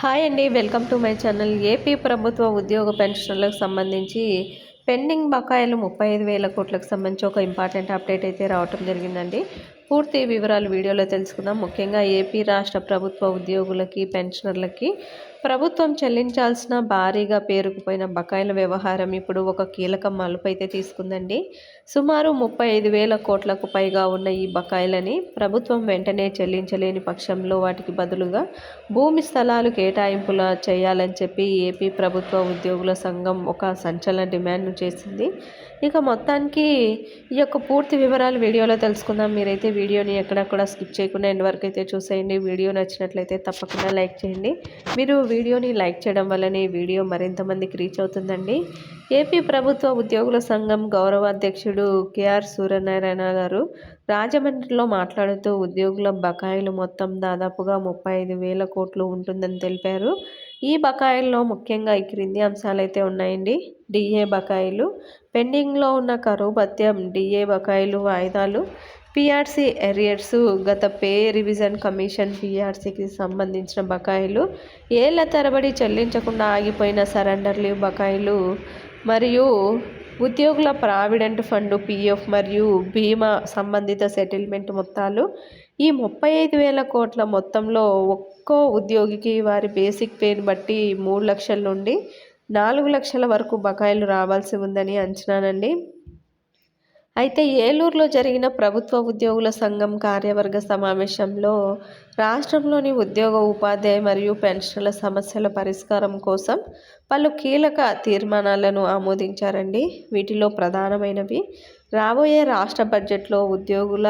Hi అండి welcome to my channel. AP ప్రభుత్వ ఉద్యోగ పెన్షన్లకు సంబంధించి పెండింగ్ బకాయిలు ముప్పై ఐదు వేల కోట్లకు సంబంధించి ఒక ఇంపార్టెంట్ అప్డేట్ అయితే రావటం జరిగిందండి. పూర్తి వివరాలు వీడియోలో తెలుసుకుందాం. ముఖ్యంగా ఏపీ రాష్ట్ర ప్రభుత్వ ఉద్యోగులకి పెన్షనర్లకి ప్రభుత్వం చెల్లించాల్సిన భారీగా పేరుకుపోయిన బకాయిల వ్యవహారం ఇప్పుడు ఒక కీలక మలుపు అయితే తీసుకుందండి. సుమారు ముప్పై ఐదు వేల కోట్లకు పైగా ఉన్న ఈ బకాయిలని ప్రభుత్వం వెంటనే చెల్లించలేని పక్షంలో వాటికి బదులుగా భూమి స్థలాలు కేటాయింపుల చేయాలని చెప్పి ఏపీ ప్రభుత్వ ఉద్యోగుల సంఘం ఒక సంచలన డిమాండ్ను చేసింది. ఇక మొత్తానికి ఈ యొక్క పూర్తి వివరాలు వీడియోలో తెలుసుకుందాం. మీరైతే వీడియోని ఎక్కడక్కడ స్కిప్ చేయకుండా ఎండ్ వరకు అయితే చూసేయండి. వీడియో నచ్చినట్లయితే తప్పకుండా లైక్ చేయండి. మీరు వీడియోని లైక్ చేయడం వల్లనే వీడియో మరింత మందికి రీచ్ అవుతుందండి. ఏపీ ప్రభుత్వ ఉద్యోగుల సంఘం గౌరవ అధ్యక్షుడు కేఆర్ సూర్యనారాయణ గారు రాజమండ్రిలో మాట్లాడుతూ ఉద్యోగుల బకాయిలు మొత్తం దాదాపుగా ముప్పై ఐదు వేల కోట్లు ఉంటుందని తెలిపారు. ఈ బకాయిల్లో ముఖ్యంగా ఈ క్రింది అంశాలు అయితే ఉన్నాయండి. డిఏ బకాయిలు పెండింగ్లో ఉన్న కరువు భత్యం డిఏ బకాయిలు వాయిదాలు పిఆర్సీ ఎరియర్స్ గత పే రివిజన్ కమిషన్ పిఆర్సీకి సంబంధించిన బకాయిలు ఏళ్ళ తరబడి చెల్లించకుండా ఆగిపోయిన సరెండర్ లీవ్ బకాయిలు మరియు ఉద్యోగుల ప్రావిడెంట్ ఫండ్ పిఎఫ్ మరియు బీమా సంబంధిత సెటిల్మెంట్ మొత్తాలు. ఈ ముప్పై ఐదు వేల కోట్ల మొత్తంలో ఒక్కో ఉద్యోగికి వారి బేసిక్ పేని బట్టి మూడు లక్షల నుండి నాలుగు లక్షల వరకు బకాయిలు రావాల్సి ఉందని అంచనానండి. అయితే ఏలూరులో జరిగిన ప్రభుత్వ ఉద్యోగుల సంఘం కార్యవర్గ సమావేశంలో రాష్ట్రంలోని ఉద్యోగ ఉపాధ్యాయ మరియు పెన్షన్ల సమస్యల పరిష్కారం కోసం పలు కీలక తీర్మానాలను ఆమోదించారండి. వీటిలో ప్రధానమైనవి రాబోయే రాష్ట్ర బడ్జెట్లో ఉద్యోగుల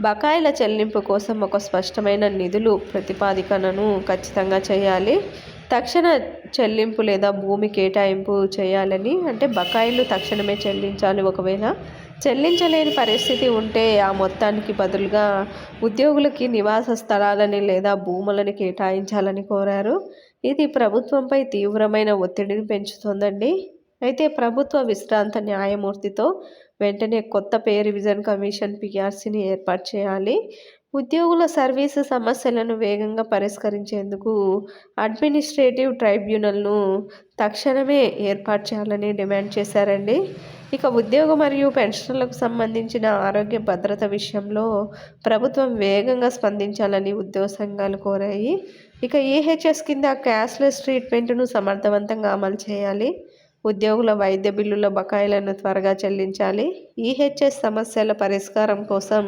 బకాయిల చెల్లింపు కోసం ఒక స్పష్టమైన నిధులు ప్రతిపాదికనను ఖచ్చితంగా చేయాలి. తక్షణ చెల్లింపు లేదా భూమి కేటాయింపు చేయాలని అంటే బకాయిలు తక్షణమే చెల్లించాలి ఒకవేళ. చెల్లించలేని పరిస్థితి ఉంటే ఆ మొత్తానికి బదులుగా ఉద్యోగులకి నివాస స్థలాలని లేదా భూములని కేటాయించాలని కోరారు. ఇది ప్రభుత్వంపై తీవ్రమైన ఒత్తిడిని పెంచుతోందండి. అయితే ప్రభుత్వ విశ్రాంత న్యాయమూర్తితో వెంటనే కొత్త పే రివిజన్ కమిషన్ పిఆర్సీని ఏర్పాటు చేయాలి. ఉద్యోగుల సర్వీసు సమస్యలను వేగంగా పరిష్కరించేందుకు అడ్మినిస్ట్రేటివ్ ట్రైబ్యునల్ను తక్షణమే ఏర్పాటు చేయాలని డిమాండ్ చేశారండి. ఇక ఉద్యోగ మరియు పెన్షన్లకు సంబంధించిన ఆరోగ్య భద్రత విషయంలో ప్రభుత్వం వేగంగా స్పందించాలని ఉద్యోగ సంఘాలు కోరాయి. ఇక ఈహెచ్ఎస్ కింద క్యాష్లెస్ ట్రీట్మెంట్ను సమర్థవంతంగా అమలు చేయాలి. ఉద్యోగుల వైద్య బిల్లుల బకాయిలను త్వరగా చెల్లించాలి. ఈహెచ్ఎస్ సమస్యల పరిష్కారం కోసం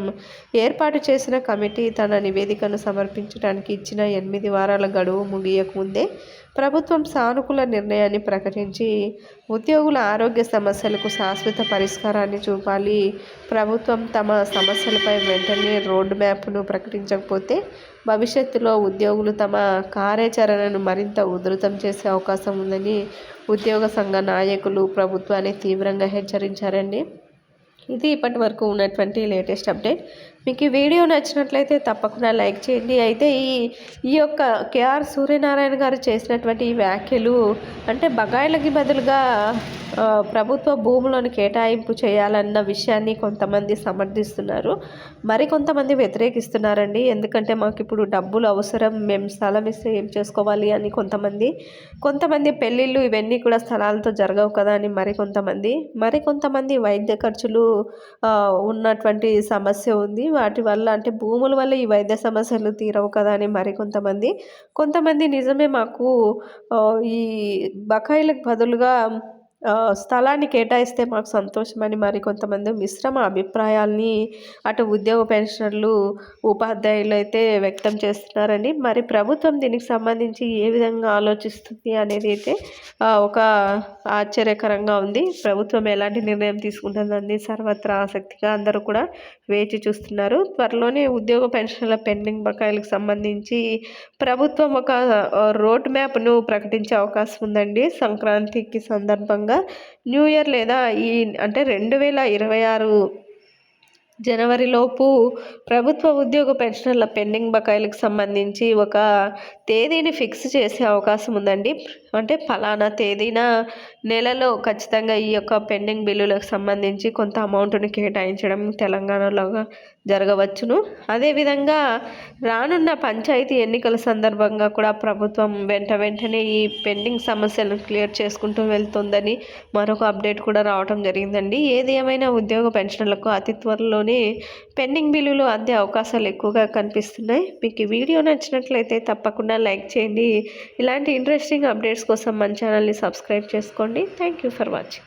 ఏర్పాటు చేసిన కమిటీ తన నివేదికను సమర్పించడానికి ఇచ్చిన ఎనిమిది వారాల గడువు ముగియకముందే ప్రభుత్వం సానుకూల నిర్ణయాన్ని ప్రకటించి ఉద్యోగుల ఆరోగ్య సమస్యలకు శాశ్వత పరిష్కారాన్ని చూపాలి. ప్రభుత్వం తమ సమస్యలపై వెంటనే రోడ్ మ్యాప్ను ప్రకటించకపోతే భవిష్యత్తులో ఉద్యోగులు తమ కార్యాచరణను మరింత ఉధృతం చేసే అవకాశం ఉందని ఉద్యోగ సంఘ నాయకులు ప్రభుత్వాన్ని తీవ్రంగా హెచ్చరించారండి. ఇది ఇప్పటి వరకు ఉన్నటువంటి లేటెస్ట్ అప్డేట్. మీకు ఈ వీడియో నచ్చినట్లయితే తప్పకుండా లైక్ చేయండి. అయితే ఈ ఈ యొక్క కేఆర్ సూర్యనారాయణ గారు చేసినటువంటి ఈ వ్యాఖ్యలు అంటే బగాయిలకి బదులుగా ప్రభుత్వ భూములను కేటాయింపు చేయాలన్న విషయాన్ని కొంతమంది సమర్థిస్తున్నారు. మరి కొంతమంది వ్యతిరేకిస్తున్నారండి. ఎందుకంటే మాకు ఇప్పుడు డబ్బులు అవసరం మేము స్థలం ఇస్తే ఏం చేసుకోవాలి అని కొంతమంది కొంతమంది పెళ్ళిళ్ళు ఇవన్నీ కూడా స్థలాలతో జరగవు కదా అని మరి కొంతమంది మరి కొంతమంది వైద్య ఖర్చులు ఉన్నటువంటి సమస్య ఉంది. వాటి వల్ల అంటే భూముల వల్ల ఈ వైద్య సమస్యలు తీరవు కదా అని మరి కొంతమంది. కొంతమంది నిజమే మాకు ఈ బకాయిలకు బదులుగా స్థలాన్ని కేటాయిస్తే మాకు సంతోషమని మరి కొంతమంది మిశ్రమ అభిప్రాయాల్ని అటు ఉద్యోగ పెన్షనర్లు ఉపాధ్యాయులు అయితే వ్యక్తం చేస్తున్నారని మరి ప్రభుత్వం దీనికి సంబంధించి ఏ విధంగా ఆలోచిస్తుంది అనేది అయితే ఒక ఆశ్చర్యకరంగా ఉంది. ప్రభుత్వం ఎలాంటి నిర్ణయం తీసుకుంటుందని సర్వత్రా ఆసక్తిగా అందరూ కూడా వేచి చూస్తున్నారు. త్వరలోనే ఉద్యోగ పెన్షన్ల పెండింగ్ బకాయిలకు సంబంధించి ప్రభుత్వం ఒక రోడ్ మ్యాప్ను ప్రకటించే అవకాశం ఉందండి. సంక్రాంతికి సందర్భంగా న్యూ ఇయర్ లేదా ఈ అంటే రెండు వేల ఇరవై ఆరు జనవరిలోపు ప్రభుత్వ ఉద్యోగ పెన్షనర్ల పెండింగ్ బకాయిలకు సంబంధించి ఒక తేదీని ఫిక్స్ చేసే అవకాశం ఉందండి. అంటే ఫలానా తేదీన నెలలో ఖచ్చితంగా ఈ యొక్క పెండింగ్ బిల్లులకు సంబంధించి కొంత అమౌంట్ని కేటాయించడం తెలంగాణలో జరగవచ్చును. అదేవిధంగా రానున్న పంచాయతీ ఎన్నికల సందర్భంగా కూడా ప్రభుత్వం వెంట వెంటనే ఈ పెండింగ్ సమస్యలను క్లియర్ చేసుకుంటూ వెళ్తుందని మరొక అప్డేట్ కూడా రావడం జరిగిందండి. ఏది ఏమైనా ఉద్యోగ పెన్షన్లకు అతి త్వరలోనే పెండింగ్ బిల్లులు అందే అవకాశాలు ఎక్కువగా కనిపిస్తున్నాయి. మీకు ఈ వీడియో నచ్చినట్లయితే తప్పకుండా లైక్ చేయండి. ఇలాంటి ఇంట్రెస్టింగ్ అప్డేట్స్ కోసం మన ఛానల్ని సబ్స్క్రైబ్ చేసుకోండి. Thank you for watching